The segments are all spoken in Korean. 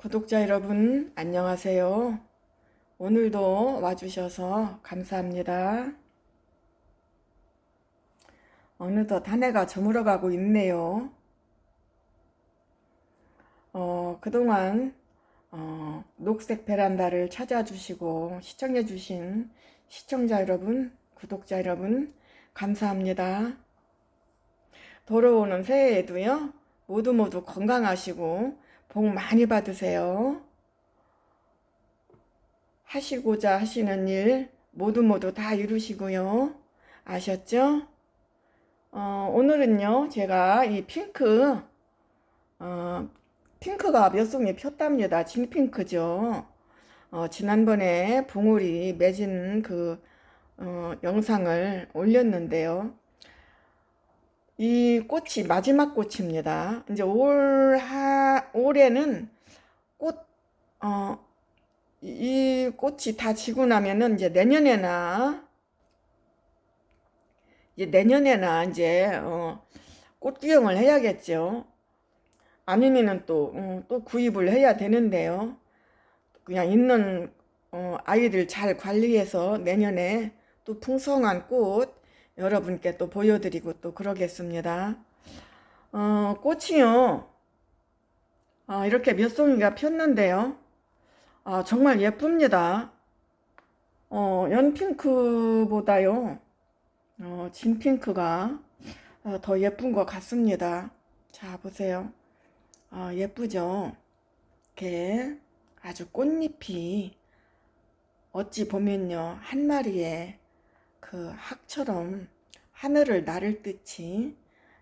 구독자 여러분, 안녕하세요. 오늘도 와주셔서 감사합니다. 어느덧 한 해가 저물어가고 있네요. 어, 그동안 어, 녹색 베란다를 찾아주시고 시청해주신 시청자 여러분, 구독자 여러분, 감사합니다. 돌아오는 새해에도요, 모두 모두 건강하시고, 복 많이 받으세요. 하시고자 하시는 일 모두 모두 다 이루시고요. 아셨죠? 어, 오늘은요, 제가 이 핑크, 어, 핑크가 몇 송이 폈답니다. 진핑크죠. 어, 지난번에 봉우리 맺은 그, 어, 영상을 올렸는데요. 이 꽃이 마지막 꽃입니다. 이제 올, 하, 올해는 꽃, 어, 이 꽃이 다 지고 나면은 이제 내년에나, 이제 내년에나 이제, 어, 꽃 구경을 해야겠죠. 아니면은 또, 어, 또 구입을 해야 되는데요. 그냥 있는, 어, 아이들 잘 관리해서 내년에 또 풍성한 꽃, 여러분께 또 보여드리고 또 그러겠습니다. 어, 꽃이요. 어, 이렇게 몇 송이가 폈는데요. 아, 정말 예쁩니다. 어, 연핑크보다요. 어, 진핑크가 어, 더 예쁜 것 같습니다. 자, 보세요. 어, 예쁘죠? 이렇게 아주 꽃잎이 어찌 보면요. 한 마리의 그 학처럼 하늘을 나를 듯이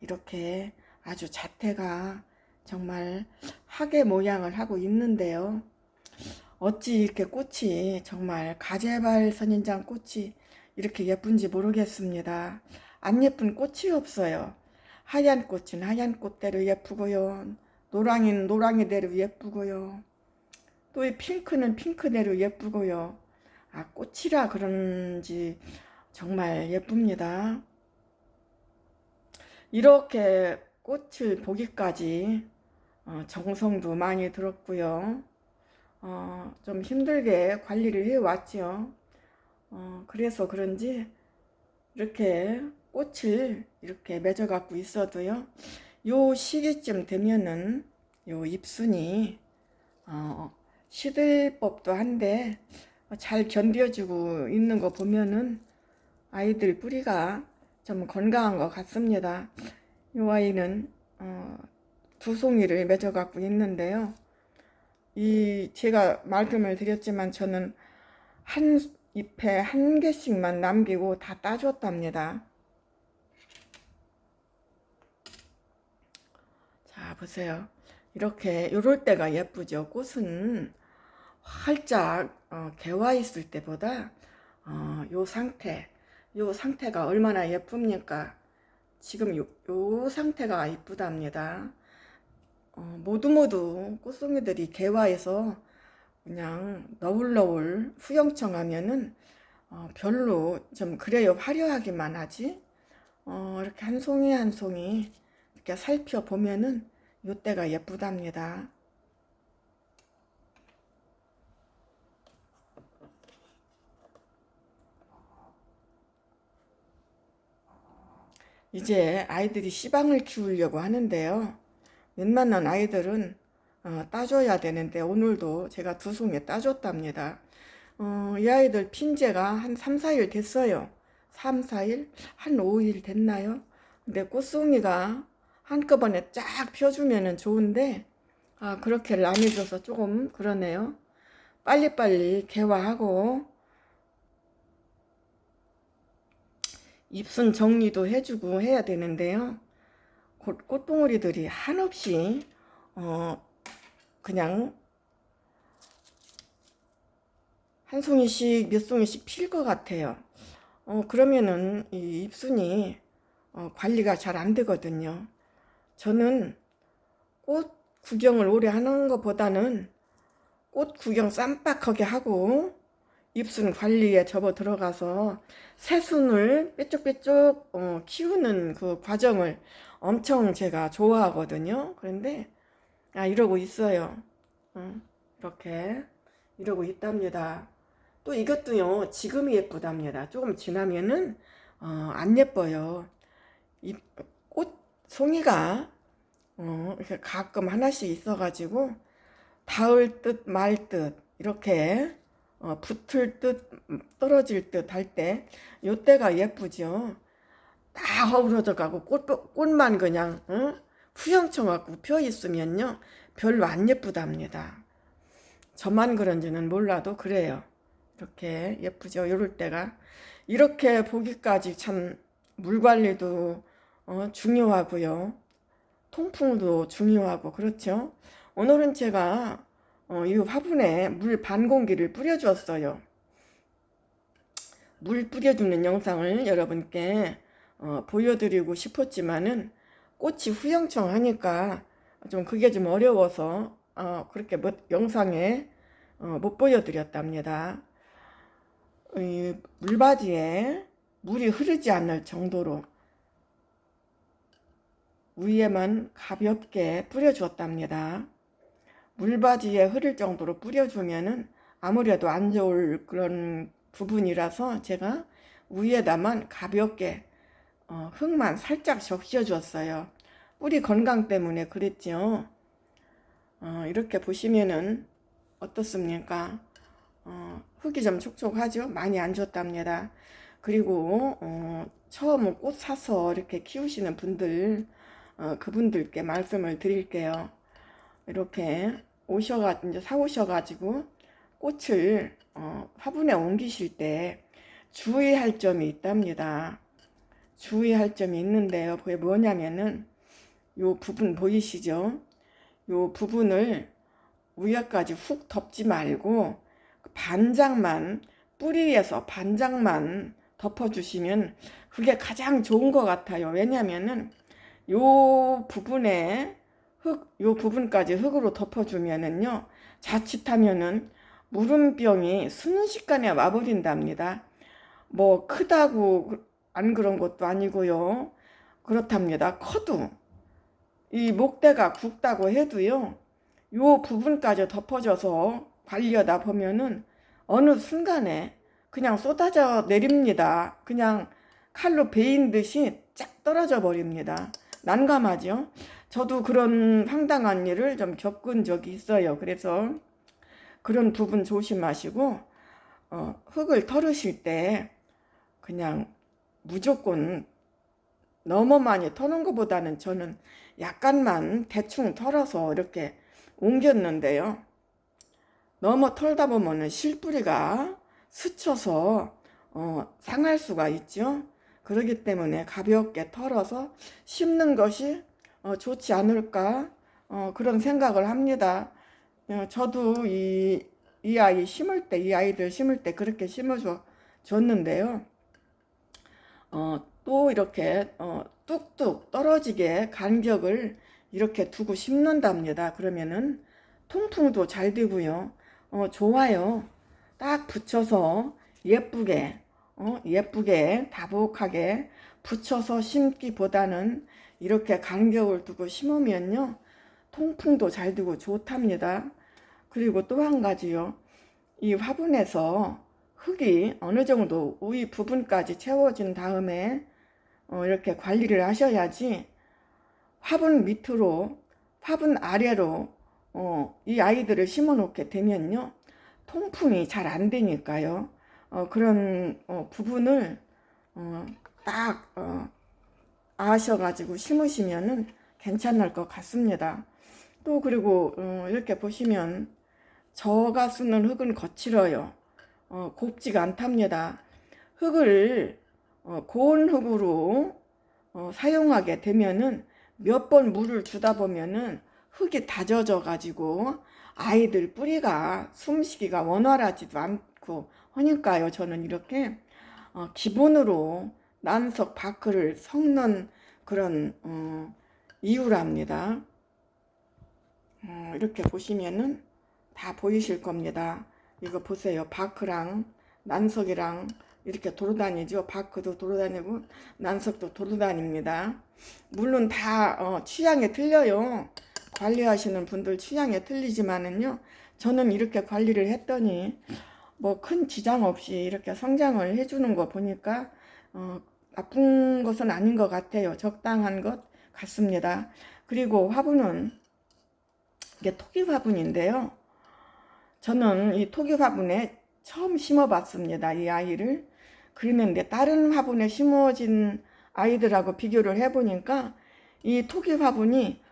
이렇게 아주 자태가 정말 학의 모양을 하고 있는데요. 어찌 이렇게 꽃이 정말 가재발 선인장 꽃이 이렇게 예쁜지 모르겠습니다. 안 예쁜 꽃이 없어요. 하얀 꽃은 하얀 꽃대로 예쁘고요. 노랑이는 노랑이대로 예쁘고요. 또 이 핑크는 핑크대로 예쁘고요. 아, 꽃이라 그런지 정말 예쁩니다. 이렇게 꽃을 보기까지 어, 정성도 많이 들었고요. 어, 좀 힘들게 관리를 해왔죠. 어, 그래서 그런지 이렇게 꽃을 이렇게 맺어 갖고 있어도요. 요 시기쯤 되면은 요 잎순이 어, 시들 법도 한데 잘 견뎌주고 있는 거 보면은 아이들 뿌리가 좀 건강한 것 같습니다. 이 아이는 어, 두 송이를 맺어 갖고 있는데요. 이 제가 말씀을 드렸지만 저는 한 잎에 한 개씩만 남기고 다 따줬답니다. 자 보세요. 이렇게 요럴 때가 예쁘죠. 꽃은 활짝 어, 개화 있을 때보다 어, 요 상태 요 상태가 얼마나 예쁩니까? 지금 요, 요 상태가 이쁘답니다. 어, 모두 모두 꽃송이들이 개화해서 그냥 너울너울 후영청하면은 어, 별로 좀 그래요 화려하기만 하지 어, 이렇게 한 송이 한 송이 이렇게 살펴보면은 요때가 예쁘답니다. 이제 아이들이 씨방을 키우려고 하는데요. 웬만한 아이들은 어, 따줘야 되는데 오늘도 제가 두 송이 따줬답니다. 어, 이 아이들 핀제가 한 3, 4일 됐어요. 3, 4일? 한 5일 됐나요? 근데 꽃송이가 한꺼번에 쫙 펴주면 좋은데 아, 그렇게 나뉘어서 조금 그러네요. 빨리빨리 개화하고 입순 정리도 해주고 해야 되는데요. 꽃, 꽃봉오리들이 한없이 어 그냥 한 송이씩 몇 송이씩 필 것 같아요. 어 그러면은 이 입순이 어, 관리가 잘 안 되거든요. 저는 꽃 구경을 오래 하는 것보다는 꽃 구경 쌈박하게 하고 입순 관리에 접어 들어가서 새순을 삐쭉삐쭉 어, 키우는 그 과정을 엄청 제가 좋아하거든요. 그런데 아 이러고 있어요. 어, 이렇게 이러고 있답니다. 또 이것도요 지금이 예쁘답니다. 조금 지나면은 어, 안 예뻐요. 이 꽃 송이가 어, 가끔 하나씩 있어가지고 닿을 듯 말 듯 이렇게 어, 붙을 듯 떨어질 듯 할 때 요때가 예쁘죠. 다 허물어져 가고 꽃, 꽃만 그냥 어? 후영청 갖고 펴 있으면요 별로 안 예쁘답니다. 저만 그런지는 몰라도 그래요. 이렇게 예쁘죠. 요럴 때가 이렇게 보기까지 참 물 관리도 어, 중요하고요. 통풍도 중요하고 그렇죠. 오늘은 제가 어, 이 화분에 물 반 공기를 뿌려주었어요. 물 뿌려주는 영상을 여러분께 어, 보여드리고 싶었지만은 꽃이 후영청하니까 좀 그게 좀 어려워서 어, 그렇게 못, 영상에 어, 못 보여드렸답니다. 이 물바지에 물이 흐르지 않을 정도로 위에만 가볍게 뿌려주었답니다. 물바지에 흐를 정도로 뿌려주면은 아무래도 안 좋을 그런 부분이라서 제가 위에다만 가볍게 어, 흙만 살짝 적셔줬어요. 뿌리 건강 때문에 그랬죠. 어, 이렇게 보시면은 어떻습니까? 어, 흙이 좀 촉촉하죠? 많이 안 좋답니다. 그리고 어, 처음 꽃 사서 이렇게 키우시는 분들 어, 그분들께 말씀을 드릴게요. 이렇게 오셔가 이제 사 오셔가지고 꽃을 어, 화분에 옮기실 때 주의할 점이 있답니다. 주의할 점이 있는데요. 그게 뭐냐면은 요 부분 보이시죠? 요 부분을 위에까지 훅 덮지 말고 반장만 뿌리에서 반장만 덮어주시면 그게 가장 좋은 것 같아요. 왜냐면은 요 부분에 흙, 요 부분까지 흙으로 덮어주면은요, 자칫하면은 물음병이 순식간에 와버린답니다. 뭐 크다고 안 그런 것도 아니고요. 그렇답니다. 커도 이 목대가 굵다고 해도요. 요 부분까지 덮어져서 관리하다 보면은 어느 순간에 그냥 쏟아져 내립니다. 그냥 칼로 베인 듯이 쫙 떨어져 버립니다. 난감하죠. 저도 그런 황당한 일을 좀 겪은 적이 있어요. 그래서 그런 부분 조심하시고 어, 흙을 털으실 때 그냥 무조건 너무 많이 터는 것보다는 저는 약간만 대충 털어서 이렇게 옮겼는데요. 너무 털다 보면은 실뿌리가 스쳐서 어, 상할 수가 있죠. 그렇기 때문에 가볍게 털어서 심는 것이 어, 좋지 않을까 어, 그런 생각을 합니다. 어, 저도 이, 이 아이 심을 때, 이 아이들 심을 때 그렇게 심어줘 줬는데요. 어, 또 이렇게 어, 뚝뚝 떨어지게 간격을 이렇게 두고 심는답니다. 그러면은 통풍도 잘 되고요. 어, 좋아요. 딱 붙여서 예쁘게, 어, 예쁘게 다복하게 붙여서 심기보다는 이렇게 간격을 두고 심으면요. 통풍도 잘 되고 좋답니다. 그리고 또 한 가지요. 이 화분에서 흙이 어느 정도 위 부분까지 채워진 다음에 어, 이렇게 관리를 하셔야지 화분 밑으로 화분 아래로 어, 이 아이들을 심어 놓게 되면요 통풍이 잘 안 되니까요 어, 그런 어, 부분을 어, 딱 어, 아셔가지고 심으시면은 괜찮을 것 같습니다. 또 그리고 어, 이렇게 보시면 저가 쓰는 흙은 거칠어요. 어, 곱지가 않답니다. 흙을 어, 고온 흙으로 어, 사용하게 되면은 몇 번 물을 주다 보면은 흙이 다져져 가지고 아이들 뿌리가 숨쉬기가 원활하지도 않고 하니까요. 저는 이렇게 어, 기본으로 난석 바크를 섞는 그런 어, 이유랍니다. 어, 이렇게 보시면은 다 보이실 겁니다. 이거 보세요. 바크랑 난석이랑 이렇게 돌아다니죠. 바크도 돌아다니고 난석도 돌아다닙니다. 물론 다 어, 취향이 틀려요. 관리하시는 분들 취향에 틀리지만은요. 저는 이렇게 관리를 했더니 뭐 큰 지장 없이 이렇게 성장을 해주는 거 보니까 어, 나쁜 것은 아닌 것 같아요. 적당한 것 같습니다. 그리고 화분은 이게 토기 화분인데요. 저는 이 토기 화분에 처음 심어봤습니다. 이 아이를. 그랬는데 다른 화분에 심어진 아이들하고 비교를 해보니까 이 토기 화분이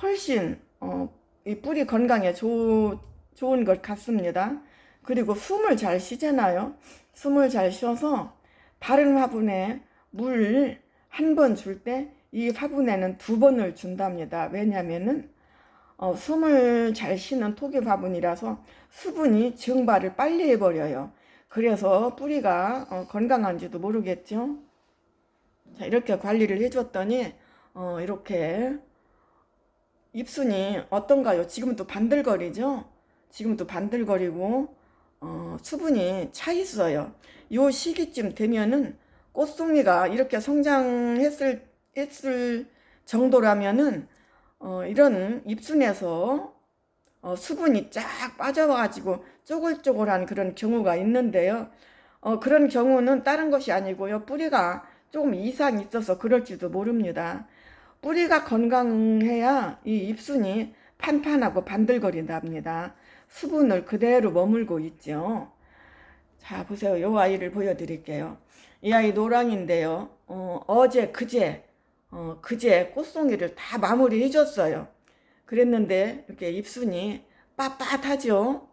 훨씬 어, 이 뿌리 건강에 좋, 좋은 것 같습니다. 그리고 숨을 잘 쉬잖아요. 숨을 잘 쉬어서 다른 화분에 물 한 번 줄 때 이 화분에는 두 번을 준답니다. 왜냐면은 어, 숨을 잘 쉬는 토기 화분이라서 수분이 증발을 빨리 해버려요. 그래서 뿌리가 어, 건강한지도 모르겠죠. 자, 이렇게 관리를 해줬더니 어, 이렇게 잎순이 어떤가요? 지금도 반들거리죠? 지금도 반들거리고 어, 수분이 차 있어요. 요 시기쯤 되면은 꽃송이가 이렇게 성장했을 했을 정도라면은 어, 이런 잎순에서 어, 수분이 쫙 빠져가지고 쪼글쪼글한 그런 경우가 있는데요. 어, 그런 경우는 다른 것이 아니고요. 뿌리가 조금 이상이 있어서 그럴지도 모릅니다. 뿌리가 건강해야 이 잎순이 판판하고 반들거린답니다. 수분을 그대로 머물고 있죠. 자, 보세요. 이 아이를 보여드릴게요. 이 아이 노랑인데요. 어, 어제, 그제, 어, 그제 꽃송이를 다 마무리 해줬어요. 그랬는데 이렇게 잎순이 빳빳하죠.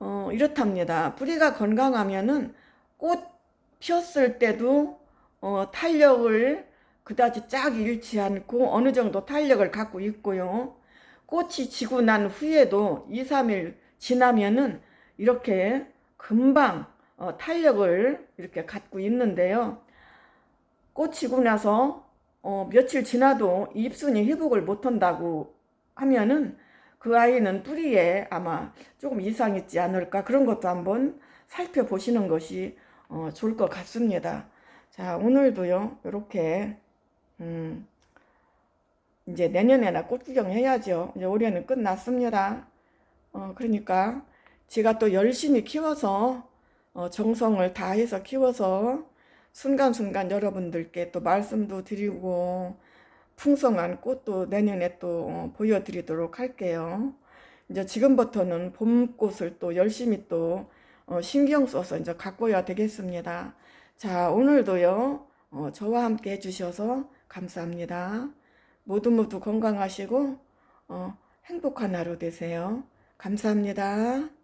어, 이렇답니다. 뿌리가 건강하면은 꽃 피었을 때도 어, 탄력을 그다지 쫙 잃지 않고 어느 정도 탄력을 갖고 있고요. 꽃이 지고 난 후에도 2, 3일 지나면은 이렇게 금방 어, 탄력을 이렇게 갖고 있는데요. 꽃이고 나서 어, 며칠 지나도 잎순이 회복을 못한다고 하면은 그 아이는 뿌리에 아마 조금 이상 있지 않을까 그런 것도 한번 살펴보시는 것이 어, 좋을 것 같습니다. 자 오늘도요 이렇게 음, 이제 내년에나 꽃 구경 해야죠. 이제 올해는 끝났습니다. 어, 그러니까 제가 또 열심히 키워서 어, 정성을 다해서 키워서 순간순간 여러분들께 또 말씀도 드리고 풍성한 꽃도 내년에 또 어, 보여드리도록 할게요. 이제 지금부터는 봄꽃을 또 열심히 또 어, 신경 써서 이제 가꿔야 되겠습니다. 자, 오늘도요, 어, 저와 함께 해주셔서 감사합니다. 모두 모두 건강하시고, 어, 행복한 하루 되세요. 감사합니다.